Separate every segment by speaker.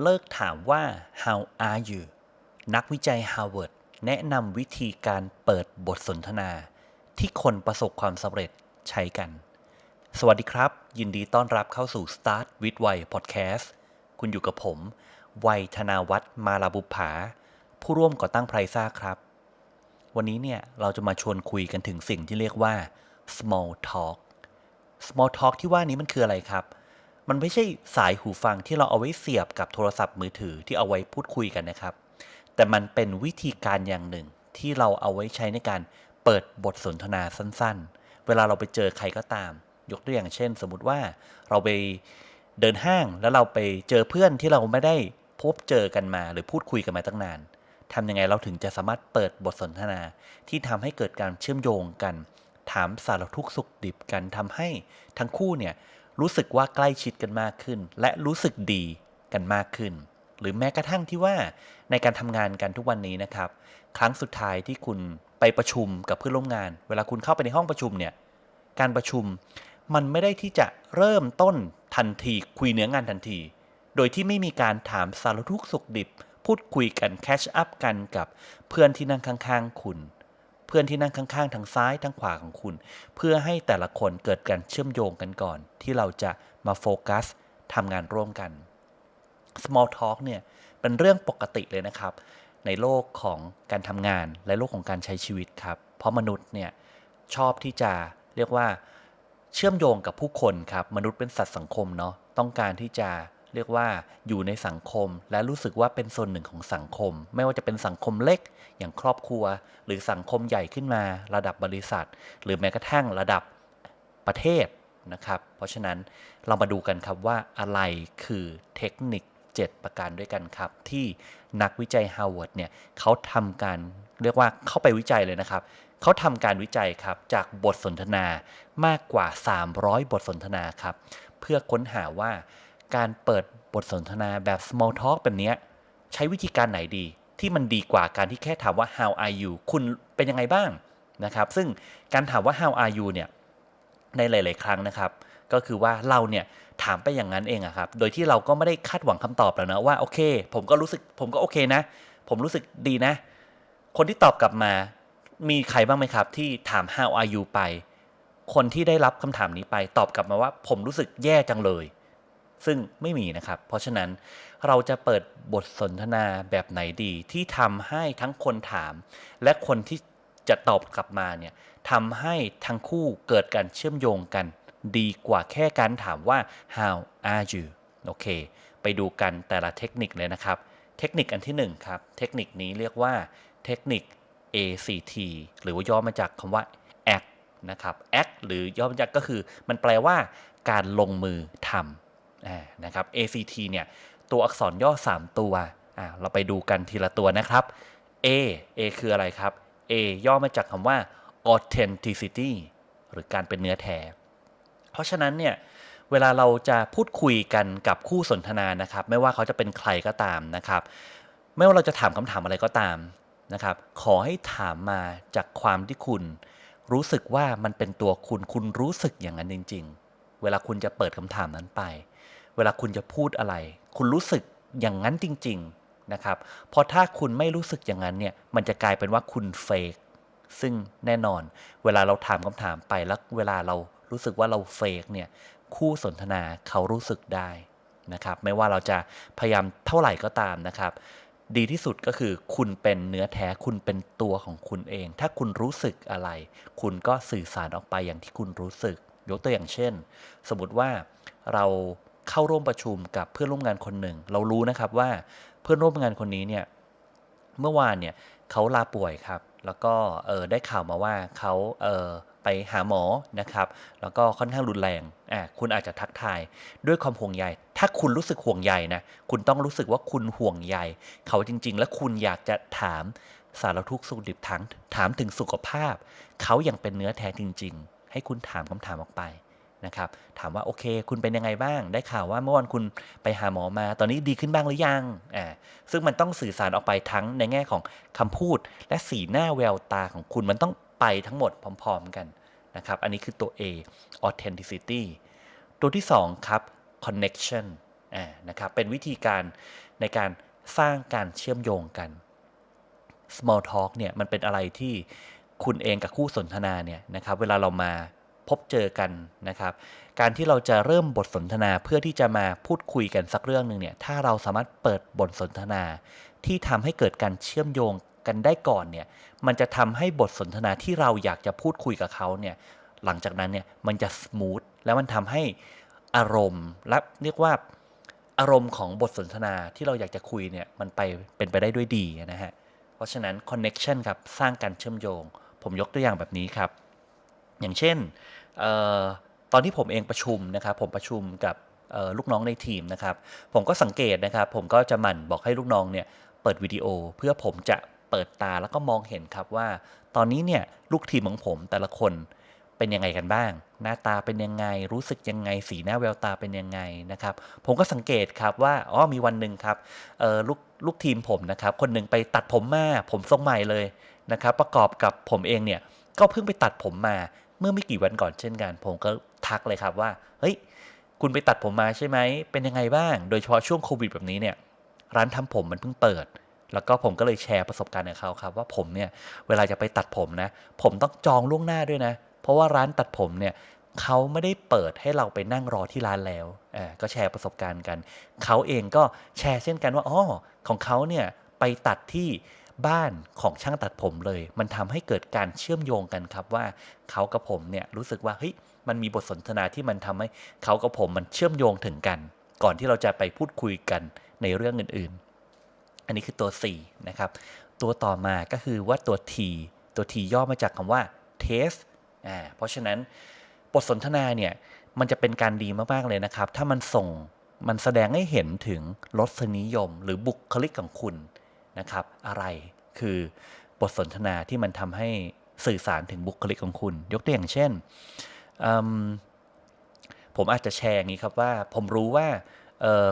Speaker 1: เลิกถามว่า how are you นักวิจัย Harvard แนะนำวิธีการเปิดบทสนทนา ที่คนประสบความสำเร็จใช้กัน สวัสดีครับ ยินดีต้อนรับเข้าสู่ Start with Why Podcast คุณอยู่กับผม วัยธนาวัฒน์มาลาบุภา ผู้ร่วมก่อตั้งไพรซ่าครับ วันนี้เนี่ยเราจะมาชวนคุยกันถึงสิ่งที่เรียกว่า small talk small talk ที่ว่านี้มันคืออะไรครับ มันไม่ใช่สายหูฟังที่เราเอาไว้เสียบกับโทรศัพท์มือถือที่เอาไว้พูดคุยกันนะครับ แต่มันเป็นวิธีการอย่างหนึ่งที่เราเอาไว้ใช้ในการเปิดบทสนทนาสั้นๆ เวลาเราไปเจอใครก็ตาม ยกตัวอย่างเช่น สมมติว่าเราไปเดินห้างแล้วเราไปเจอเพื่อนที่เราไม่ได้พบเจอกันมาหรือพูดคุยกันมาตั้งนานทำยังไงเราถึงจะสามารถเปิดบทสนทนาที่ทำให้เกิดการเชื่อมโยงกัน ถามสารทุกข์สุขดิบกันทำให้ทั้งคู่เนี่ย รู้สึกว่าใกล้ชิดกันมากขึ้น และรู้สึกดีกันมากขึ้น หรือแม้กระทั่งที่ว่าในการทำงานกันทุกวันนี้นะครับ ครั้งสุดท้ายที่คุณไปประชุมกับเพื่อนร่วมงาน เวลาคุณเข้าไปในห้องประชุมเนี่ยการประชุมมันไม่ได้ที่จะเริ่มต้นทันทีคุยเนื้องานทันที โดยที่ไม่มีการถามสารทุกสุขดิบ พูดคุยกันแคชอัพกันกับเพื่อนที่นั่งข้างๆ คุณ พื่อนที่นั่งข้างๆทางซ้ายทางขวาของคุณ เพื่อให้แต่ละคนเกิดการเชื่อมโยงกันก่อน ที่เราจะมาโฟกัสทำงานร่วมกัน small talk เนี่ยเป็นเรื่องปกติเลยนะครับ ในโลกของการทำงานและโลกของการใช้ชีวิตครับ เพราะมนุษย์เนี่ยชอบที่จะเรียกว่าเชื่อมโยงกับผู้คนครับ มนุษย์เป็นสัตว์สังคมเนาะต้องการที่จะ เรียกว่าอยู่ในสังคมและรู้สึกว่าเป็นส่วนหนึ่งของสังคม ไม่ว่าจะเป็นสังคมเล็กอย่างครอบครัว หรือสังคมใหญ่ขึ้นมา ระดับบริษัท หรือแม้กระทั่งระดับประเทศนะครับ เพราะฉะนั้นเรามาดูกันครับว่าอะไรคือเทคนิค 7 ประการด้วยกันครับ ที่นักวิจัย Harvard เนี่ยเขาทำการเรียกว่าเข้าไปวิจัยเลยนะครับเขาทำการวิจัยครับจากบทสนทนามากกว่า 300 บทสนทนาครับ เพื่อค้นหาว่า การเปิดบทสนทนาแบบ small talk แบบนี้ใช้วิธีการไหนดี ที่มันดีกว่าการที่แค่ถามว่า how are you คุณเป็นยังไงบ้างนะครับ ซึ่งการถามว่า how are you เนี่ยในหลาย ๆ ครั้งนะครับ ก็คือว่าเราเนี่ยถามไปอย่างนั้นเองอะครับ โดยที่เราก็ไม่ได้คาดหวังคำตอบแล้วนะว่าโอเค ผมก็รู้สึกผมก็โอเคนะ ผมรู้สึกดีนะ คนที่ตอบกลับมามีใครบ้างไหมครับ ที่ถาม how are you ไป คนที่ได้รับคำถามนี้ไปตอบกลับมาว่า ผมรู้สึกแย่จังเลย ซึ่งไม่มีนะครับ เพราะฉะนั้นเราจะเปิดบทสนทนาแบบไหนดีที่ทำให้ทั้งคนถาม และคนที่จะตอบกลับมาเนี่ยทำให้ทั้งคู่เกิดการเชื่อมโยงกัน ดีกว่าแค่การถามว่า how are you โอเค ไปดูกันแต่ละเทคนิคเลยนะครับ เทคนิคอันที่1ครับ เทคนิคนี้เรียกว่าเทคนิค ACT หรือว่าย่อมาจากคำว่า act นะครับ act หรือย่อมาจากก็คือ มันแปลว่าการลงมือทำ นะครับ ACT เนี่ยตัวอักษรย่อ 3 ตัวเราไปดูกันทีละตัวนะครับ A A คืออะไรครับ A ย่อมาจากคำว่า authenticity หรือการเป็นเนื้อแท้ เพราะฉะนั้นเนี่ยเวลาเราจะพูดคุยกันกับคู่สนทนานะครับ ไม่ว่าเขาจะเป็นใครก็ตามนะครับ ไม่ว่าเราจะถามคำถามอะไรก็ตามนะครับ ขอให้ถามมาจากความที่คุณ รู้สึกว่ามันเป็นตัวคุณคุณรู้สึกอย่างนั้นจริง ๆ เวลาคุณจะเปิดคำถามนั้นไป เวลาคุณจะพูดอะไร คุณรู้สึกอย่างนั้นจริง ๆนะครับ เพราะถ้าคุณไม่รู้สึกอย่างนั้นเนี่ย มันจะกลายเป็นว่าคุณเฟกซึ่งแน่นอน เวลาเราถามคำถามไปแล้วเวลาเรารู้สึกว่าเราเฟกเนี่ย คู่สนทนาเขารู้สึกได้นะครับ ไม่ว่าเราจะพยายามเท่าไหร่ก็ตามนะครับ ดีที่สุดก็คือคุณเป็นเนื้อแท้คุณเป็นตัวของคุณเอง ถ้าคุณรู้สึกอะไร คุณก็สื่อสารออกไปอย่างที่คุณรู้สึก ยกตัวอย่างเช่น สมมติว่าเรา เข้าร่วมประชุมกับเพื่อนร่วมงานคนหนึ่ง เรารู้นะครับว่าเพื่อนร่วมงานคนนี้เนี่ยเมื่อวานเนี่ยเขาลาป่วยครับ แล้วก็เออได้ข่าวมาว่าเขาเออไปหาหมอนะครับ แล้วก็ค่อนข้างรุนแรงอ่าคุณอาจจะทักทายด้วยความห่วงใย ถ้าคุณรู้สึกห่วงใยนะ คุณต้องรู้สึกว่าคุณห่วงใย เขาจริง ๆ และคุณอยากจะถามสารทุกข์สุขดิบทั้งถามถึงสุขภาพ เขาอย่างเป็นเนื้อแท้จริง ๆ ให้คุณถามคำถามออกไป นะครับถามว่าโอเค คุณเป็นยังไงบ้าง ได้ข่าวว่าเมื่อวันคุณไปหาหมอมา ตอนนี้ดีขึ้นบ้างหรือยังอ่าซึ่งมันต้องสื่อสารออกไปทั้งในแง่ของคำพูด และสีหน้าแววตาของคุณมันต้องไปทั้งหมดพร้อม ๆ กันนะครับอันนี้คือตัว A authenticity ตัวที่ 2 ครับ connection อ่านะครับเป็นวิธีการในการสร้างการเชื่อมโยงกัน small talk เนี่ยมันเป็นอะไรที่คุณเองกับคู่สนทนาเนี่ยนะครับเวลาเรามา พบเจอกันนะครับ การที่เราจะเริ่มบทสนทนาเพื่อที่จะมาพูดคุยกันสักเรื่องหนึ่งเนี่ย ถ้าเราสามารถเปิดบทสนทนา ที่ทำให้เกิดการเชื่อมโยงกันได้ก่อนเนี่ย มันจะทำให้บทสนทนาที่เราอยากจะพูดคุยกับเขาเนี่ย หลังจากนั้นเนี่ยมันจะสมูทแล้วมันทำให้อารมณ์และเรียกว่าอารมณ์ของบทสนทนาที่เราอยากจะคุยเนี่ยมันไปเป็นไปได้ด้วยดีนะฮะ เพราะฉะนั้น connection ครับสร้างการเชื่อมโยง ผมยกตัวอย่างแบบนี้ครับ อย่างเช่นออตอนที่ผมเองประชุมนะครับผมประชุมกับลูกน้องในทีมนะครับ ผมก็สังเกตนะครับ ผมก็จะหมั่นบอกให้ลูกน้องเนี่ยเปิดวิดีโอเพื่อผมจะเปิดตาแล้วก็มองเห็นครับว่า ตอนนี้เนี่ยลูกทีมของผมแต่ละคนเป็นยังไงกันบ้าง หน้าตาเป็นยังไงรู้สึกยังไง สีหน้าแววตาเป็นยังไงนะครับ ผมก็สังเกตครับว่าอ๋อมีวันหนึ่งครับลูกลูกทีมผมนะครับคนหนึ่งไปตัดผมมาผมทรงใหม่เลยนะครับ ประกอบกับผมเองเนี่ยก็เพิ่งไปตัดผมมา เมื่อไม่กี่วันก่อนเช่นกัน ผมก็ทักเลยครับว่า เฮ้ย คุณไปตัดผมมาใช่ไหม เป็นยังไงบ้าง โดยเฉพาะช่วงโควิดแบบนี้เนี่ย ร้านทำผมมันเพิ่งเปิด แล้วก็ผมก็เลยแชร์ประสบการณ์กับเขาครับว่าผมเนี่ย เวลาจะไปตัดผมนะ ผมต้องจองล่วงหน้าด้วยนะ เพราะว่าร้านตัดผมเนี่ยเขาไม่ได้เปิดให้เราไปนั่งรอที่ร้านแล้วอ่าก็แชร์ประสบการณ์กัน เขาเองก็แชร์เช่นกันว่า อ๋อ ของเขาเนี่ยไปตัดที่ บ้านของช่างตัดผมเลย มันทำให้เกิดการเชื่อมโยงกันครับว่าเขากับผมเนี่ยรู้สึกว่าเฮ้ยมันมีบทสนทนาที่มันทำให้เขากับผมมันเชื่อมโยงถึงกัน ก่อนที่เราจะไปพูดคุยกันในเรื่องอื่นๆ อันนี้คือตัว 4 นะครับ ตัวต่อมาก็คือว่าตัว T ตัว T ย่อมาจากคำว่า test อ่าเพราะฉะนั้นบทสนทนาเนี่ยมันจะเป็นการดีมากๆเลยนะครับ ถ้ามันส่งมันแสดงให้เห็นถึงรสนิยม หรือบุคลิกของคุณ นะครับ อะไรคือบทสนทนาที่มันทำให้สื่อสารถึงบุคลิกของคุณ ยกตัวอย่างเช่น ผมอาจจะแชร์อย่างนี้ครับว่าผมรู้ว่า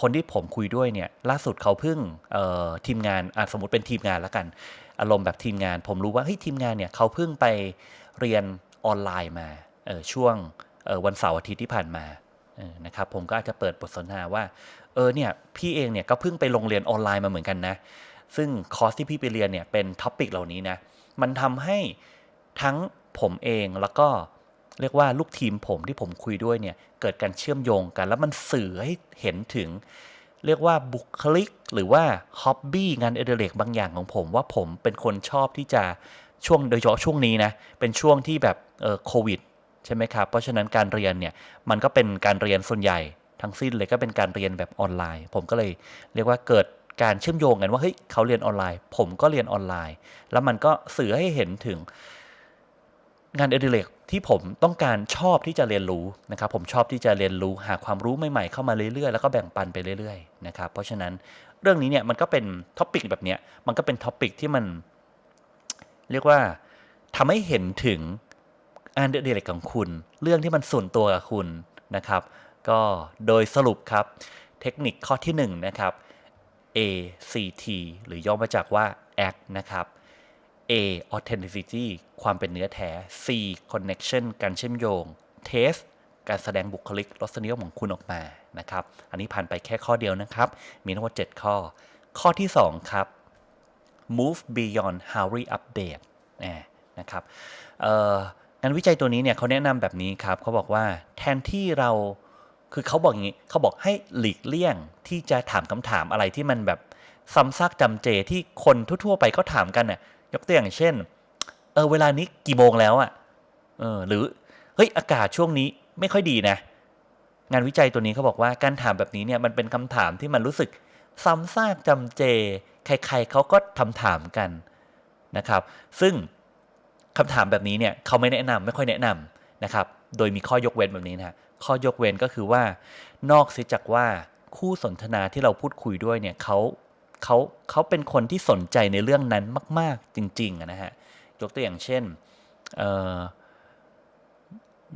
Speaker 1: คนที่ผมคุยด้วยเนี่ยล่าสุดเขาเพิ่งทีมงานอะสมมติเป็นทีมงานแล้วกัน อารมณ์แบบทีมงาน ผมรู้ว่าเฮ้ยทีมงานเนี่ยเขาเพิ่งไปเรียนออนไลน์มาช่วงวันเสาร์อาทิตย์ที่ผ่านมานะครับผมก็อาจจะเปิดบทสนทนาว่าเออเนี่ยพี่เองเนี่ยก็เพิ่งไปลงเรียนออนไลน์มาเหมือนกันนะ ซึ่งคอร์สที่พี่ไปเรียนเนี่ยเป็นท็อปิกเหล่านี้นะ มันทำให้ทั้งผมเองแล้วก็เรียกว่าลูกทีมผมที่ผมคุยด้วยเนี่ยเกิดการเชื่อมโยงกัน แล้วมันสื่อให้เห็นถึง เรียกว่าบุคลิก หรือว่าฮ็อบบี้งานเอเดเรกบางอย่างของผม ว่าผมเป็นคนชอบที่จะช่วงโดยเฉพาะช่วงนี้นะเป็นช่วงที่แบบเออโควิดใช่ไหมครับ เพราะฉะนั้นการเรียนเนี่ยมันก็เป็นการเรียนส่วนใหญ่ทั้งสิ้นเลยก็เป็นการเรียนแบบออนไลน์ ผมก็เลยเรียกว่าเกิด การเชื่อมโยงกันว่าเฮ้ยเขาเรียนออนไลน์ ผมก็เรียนออนไลน์ แล้วมันก็สื่อให้เห็นถึงงานอดิเรกที่ผมต้องการชอบที่จะเรียนรู้นะครับ ผมชอบที่จะเรียนรู้หาความรู้ใหม่ๆเข้ามาเรื่อยๆ แล้วก็แบ่งปันไปเรื่อยๆนะครับเพราะฉะนั้นเรื่องนี้เนี่ยมันก็เป็นท็อปิกแบบเนี้ยมันก็เป็นท็อปิกที่มันเรียกว่าทำให้เห็นถึงงานอดิเรกของคุณ เรื่องที่มันส่วนตัวกับคุณนะครับ ก็โดยสรุปครับเทคนิคข้อที่1นะครับ ACT หรือย่อมาจากว่า ACT นะครับ A authenticity ความเป็นเนื้อแท้ C connection การเชื่อมโยง Taste การแสดงบุคลิกรสนิยมของคุณออกมานะครับ อันนี้ผ่านไปแค่ข้อเดียวนะครับ มีทั้งหมด7ข้อ ข้อที่ 2 ครับ move beyond hurry update นะครับงานวิจัยตัวนี้เนี่ยเขาแนะนำแบบนี้ครับเขาบอกว่าแทนที่เรา คือเขาบอกอย่างนี้เขาบอกให้หลีกเลี่ยงที่จะถามคำถามอะไรที่มันแบบซ้ำซากจำเจที่คนทั่ว ๆ ไปก็ถามกันน่ะยกตัวอย่างเช่น เออเวลานี้กี่โมงแล้วอะ่ะเออหรือเฮ้ยอากาศช่วงนี้ไม่ค่อยดีนะ งานวิจัยตัวนี้เขาบอกว่าการถามแบบนี้เนี่ยมันเป็นคำถามที่มันรู้สึกซ้ำซากจำเจ ใคร ๆเขาก็ทำถามกันนะครับ ซึ่งคำถามแบบนี้เนี่ยเขาไม่แนะนำไม่ค่อยแนะนำนะครับ โดยมีข้อยกเว้นแบบนี้นะ ข้อยกเว้นก็คือว่า นอกเสียจากว่าคู่สนทนาที่เราพูดคุยด้วยเนี่ยเขาเขาเขาเป็นคนที่สนใจในเรื่องนั้นมาก ๆ จริง ๆนะฮะยกตัวอย่างเช่น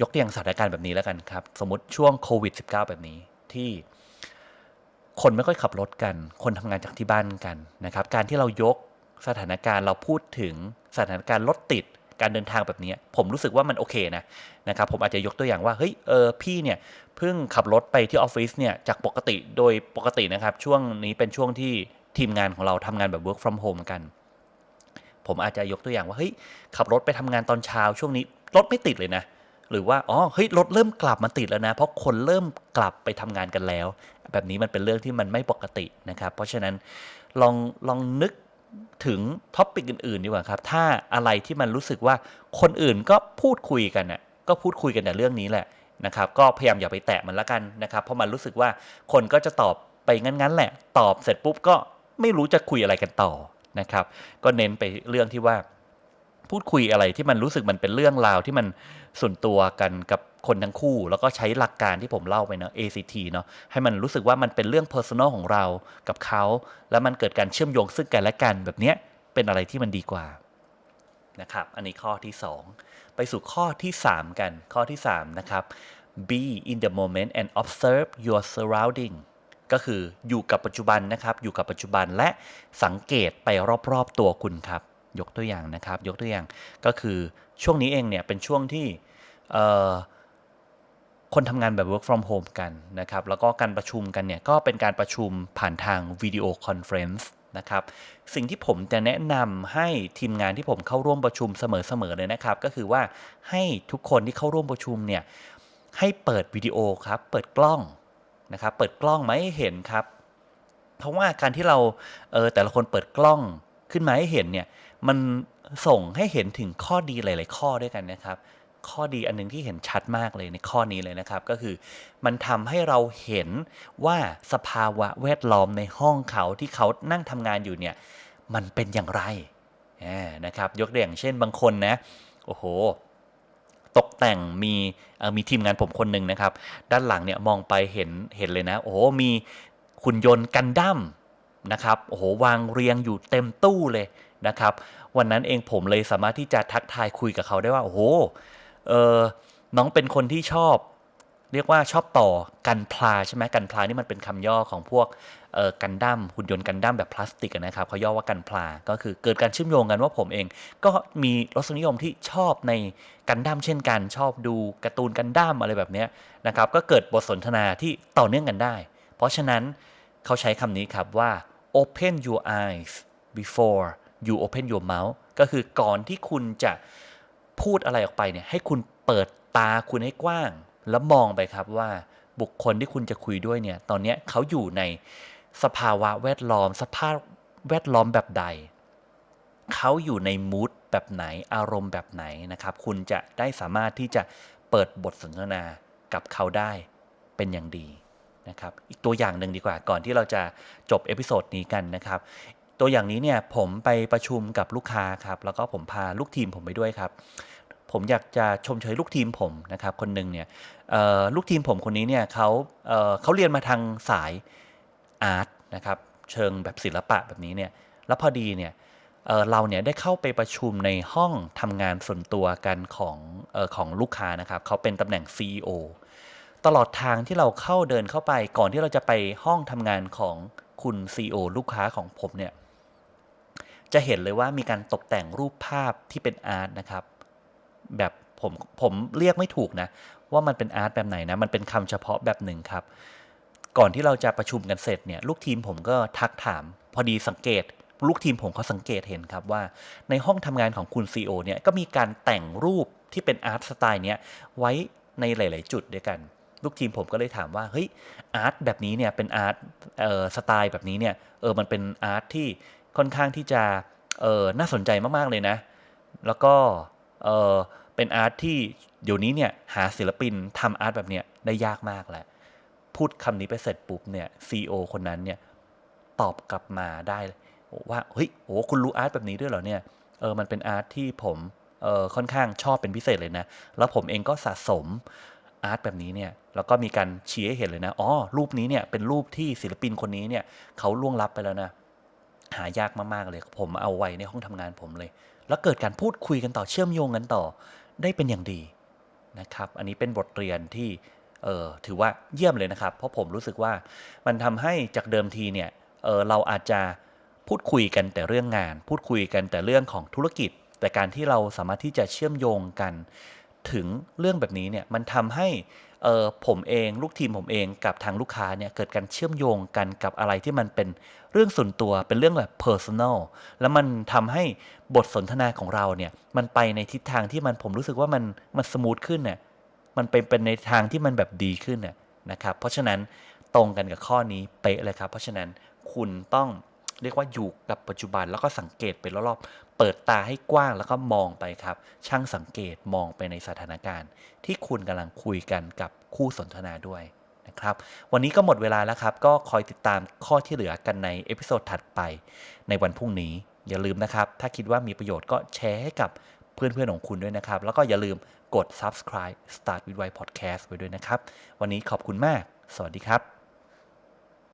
Speaker 1: ยกตัวอย่างสถานการณ์แบบนี้แล้วกันครับ สมมติช่วงโควิด -19 แบบนี้ที่คนไม่ค่อยขับรถกัน คนทำงานจากที่บ้านกันนะครับ การที่เรายกสถานการณ์เราพูดถึงสถานการณ์รถติด การเดินทางแบบนี้ผมรู้สึกว่ามันโอเคนะนะครับผมอาจจะยกตัวอย่างว่าเฮ้ยเออพี่เนี่ยเพิ่งขับรถไปที่ออฟฟิศเนี่ยจากปกติโดยปกตินะครับ ช่วงนี้เป็นช่วงที่ทีมงานของเราทำงานแบบ work from home กัน ผมอาจจะยกตัวอย่างว่าเฮ้ยขับรถไปทำงานตอนเช้า ช่วงนี้รถไม่ติดเลยนะหรือว่าอ๋อเฮ้ยรถเริ่มกลับมาติดแล้วนะ เพราะคนเริ่มกลับไปทำงานกันแล้ว แบบนี้มันเป็นเรื่องที่มันไม่ปกตินะครับ เพราะฉะนั้นลองลองนึก ถึงท็อปิกอื่นๆดีกว่าครับ ถ้าอะไรที่มันรู้สึกว่าคนอื่นก็พูดคุยกันน่ะก็พูดคุยกันแต่เรื่องนี้แหละนะครับก็พยายามอย่าไปแตะมันละกันนะครับ เพราะมันรู้สึกว่าคนก็จะตอบไปงั้น ๆ แหละ ตอบเสร็จปุ๊บก็ไม่รู้จะคุยอะไรกันต่อนะครับ ก็เน้นไปเรื่องที่ว่า พูดคุยอะไรที่มันรู้สึกมันเป็นเรื่องราวที่มันส่วนตัวกันกับคนทั้งคู่ แล้วก็ใช้หลักการที่ผมเล่าไปเนาะ ACT เนาะให้มันรู้สึกว่ามันเป็นเรื่อง personal ของเรากับเขา แล้วมันเกิดการเชื่อมโยงซึ่งกันและกันแบบเนี้ยเป็นอะไรที่มันดีกว่านะครับอันนี้ข้อที่ 2 ไปสู่ข้อที่ 3 กันข้อที่ 3 นะครับ be in the moment and observe your surrounding ก็คืออยู่กับปัจจุบันนะครับ อยู่กับปัจจุบันและสังเกตไปรอบๆตัวคุณครับ ยกตัวอย่างนะครับ ยกตัวอย่างก็คือช่วงนี้เองเนี่ยเป็นช่วงที่คนทำงานแบบ work from home กันนะครับ แล้วก็การประชุมกันเนี่ยก็เป็นการประชุมผ่านทางวิดีโอคอนเฟรนซ์นะครับ สิ่งที่ผมจะแนะนำให้ทีมงานที่ผมเข้าร่วมประชุมเสมอๆเลยนะครับ ก็คือว่าให้ทุกคนที่เข้าร่วมประชุมเนี่ยให้เปิดวิดีโอครับ เปิดกล้องนะครับ เปิดกล้องมาให้เห็นครับ เพราะว่าการที่เราเออแต่ละคนเปิดกล้องขึ้นมาให้เห็นเนี่ย มันส่งให้เห็นถึงข้อดีหลาย ๆ ข้อด้วยกันนะครับ ข้อดีอันหนึงที่เห็นชัดมากเลยในข้อนี้เลยนะครับ ก็คือมันทำให้เราเห็นว่าสภาวะแวดล้อมในห้องเขาที่เขานั่งทำงานอยู่เนี่ยมันเป็นอย่างไรนะครับ ยกตัวอย่างเช่นบางคนนะโอ้โหตกแต่งมีมีทีมงานผมคนหนึ่งนะครับ ด้านหลังเนี่ยมองไปเห็นเห็นเลยนะ โอ้โหมีหุ่นยนต์กันดั้มนะครับโอ้โหวางเรียงอยู่เต็มตู้เลย นะครับ วันนั้นเองผมเลยสามารถที่จะทักทายคุยกับเขาได้ว่า โอ้โหเออน้องเป็นคนที่ชอบ เรียกว่าชอบต่อกันพลาใช่ไหมกันพลานี่มันเป็นคำย่อของพวกเออกันดั้มหุ่นยนต์กันดั้มแบบพลาสติกนะครับเขาย่อว่ากันพลาก็คือเกิดการเชื่อมโยงกันว่าผมเอง ก็มีรสนิยมที่ชอบในกันดั้มเช่นกัน ชอบดูการ์ตูนกันดั้มอะไรแบบนี้นะครับก็เกิดบทสนทนาที่ต่อเนื่องกันได้ เพราะฉะนั้นเขาใช้คำนี้ครับว่า open your eyes before you open your mouth ก็คือก่อนที่คุณจะพูดอะไรออกไปเนี่ยให้คุณเปิดตาคุณให้กว้าง แล้วมองไปครับว่าบุคคลที่คุณจะคุยด้วยเนี่ยตอนนี้เขาอยู่ในสภาวะแวดล้อม สภาพแวดล้อมแบบใด เขาอยู่ในมูดแบบไหนอารมณ์แบบไหนนะครับ คุณจะได้สามารถที่จะเปิดบทสนทนากับเขาได้เป็นอย่างดีนะครับอีกตัวอย่างหนึ่งดีกว่าก่อนที่เราจะจบเอพิโซดนี้กันนะครับ ตัวอย่างนี้เนี่ยผมไปประชุมกับลูกค้าครับแล้วก็ผมพาลูกทีมผมไปด้วยครับ ผมอยากจะชมเชยลูกทีมผมนะครับคนหนึ่งเนี่ยลูกทีมผมคนนี้เนี่ยเขาเเขาเรียนมาทางสายอาร์ตนะครับเชิงแบบศิลปะแบบนี้เนี่ยแล้วพอดีเนี่ยเเราเนี่ยได้เข้าไปประชุมในห้องทำงานส่วนตัวกันของออของลูกค้านะครับเขาเป็นตำแหน่ง CEO ตลอดทางที่เราเข้าเดินเข้าไปก่อนที่เราจะไปห้องทำงานของคุณ CEO ลูกค้าของผมเนี่ย จะเห็นเลยว่ามีการตกแต่งรูปภาพที่เป็นอาร์ตนะครับ แบบผมผมเรียกไม่ถูกนะ ว่ามันเป็นอาร์ตแบบไหนนะ มันเป็นคำเฉพาะแบบหนึ่งครับ ก่อนที่เราจะประชุมกันเสร็จเนี่ยลูกทีมผมก็ทักถาม พอดีสังเกต ลูกทีมผมเขาสังเกตเห็นครับว่า ในห้องทำงานของคุณ CEO เนี่ยก็มีการแต่งรูปที่เป็นอาร์ตสไตล์เนี้ยไว้ในหลาย ๆ จุดด้วยกัน ลูกทีมผมก็เลยถามว่าเฮ้ยอาร์ตแบบนี้เนี่ยเป็นอาร์ตสไตล์แบบนี้เนี่ยเออมันเป็นอาร์ตที่ ค่อนข้างที่จะเออน่าสนใจมากๆเลยนะ แล้วก็เออเป็นอาร์ตที่เดี๋ยวนี้เนี่ยหาศิลปินทำอาร์ตแบบเนี้ยได้ยากมากแหล้วพูดคำนี้ไปเสร็จปุ๊บเนี่ยซีอคนนั้นเนี่ยตอบกลับมาได้ว่าเฮ้ยโอ้คุณรู้อาร์ตแบบนี้ด้วยเหรอเนี่ยเออมันเป็นอาร์ตที่ผมเออค่อนข้างชอบเป็นพิเศษเลยนะ แล้วผมเองก็สะสมอาร์ตแบบนี้เนี่ยแล้วก็มีการชี้ให้เห็นเลยนะอ๋อรูปนี้เนี่ยเป็นรูปที่ศิลปินคนนี้เนี่ยเขาล่วงลับไปแล้วนะ หายากมากๆเลย ผมเอาไว้ในห้องทำงานผมเลย แล้วเกิดการพูดคุยกันต่อเชื่อมโยงกันต่อได้เป็นอย่างดีนะครับ อันนี้เป็นบทเรียนที่เออถือว่าเยี่ยมเลยนะครับ เพราะผมรู้สึกว่ามันทำให้จากเดิมทีเนี่ยเออเราอาจจะพูดคุยกันแต่เรื่องงาน พูดคุยกันแต่เรื่องของธุรกิจ แต่การที่เราสามารถที่จะเชื่อมโยงกัน ถึงเรื่องแบบนี้เนี่ยมันทำให้ เออผมเองลูกทีมผมเองกับทางลูกค้าเนี่ยเกิดการเชื่อมโยงกันกับอะไรที่มันเป็นเรื่องส่วนตัวเป็นเรื่องแบบ personal แล้วมันทำให้บทสนทนาของเราเนี่ยมันไปในทิศทางที่มันผมรู้สึกว่ามันมันสมูทขึ้นเนี่ยมันเป็นเป็นในทางที่มันแบบดีขึ้นน่ยนะครับเพราะฉะนั้นตรงกันกับข้อนี้เป๊ะเลยครับ เพราะฉะนั้นคุณต้อง เรียกว่าอยู่กับปัจจุบันแล้วก็สังเกตไปรอบๆเปิดตาให้กว้างแล้วก็มองไปครับ ช่างสังเกตมองไปในสถานการณ์ ที่คุณกำลังคุยกันกับคู่สนทนาด้วยนะครับวันนี้ก็หมดเวลาแล้วครับ ก็คอยติดตามข้อที่เหลือกันในเอพิโซดถัดไปในวันพรุ่งนี้ อย่าลืมนะครับ ถ้าคิดว่ามีประโยชน์ก็แชร์ให้กับเพื่อนๆของคุณด้วยนะครับ แล้วก็อย่าลืมกด subscribe Start with Why Podcast ไว้ด้วยนะครับ วันนี้ขอบคุณมาก สวัสดีครับ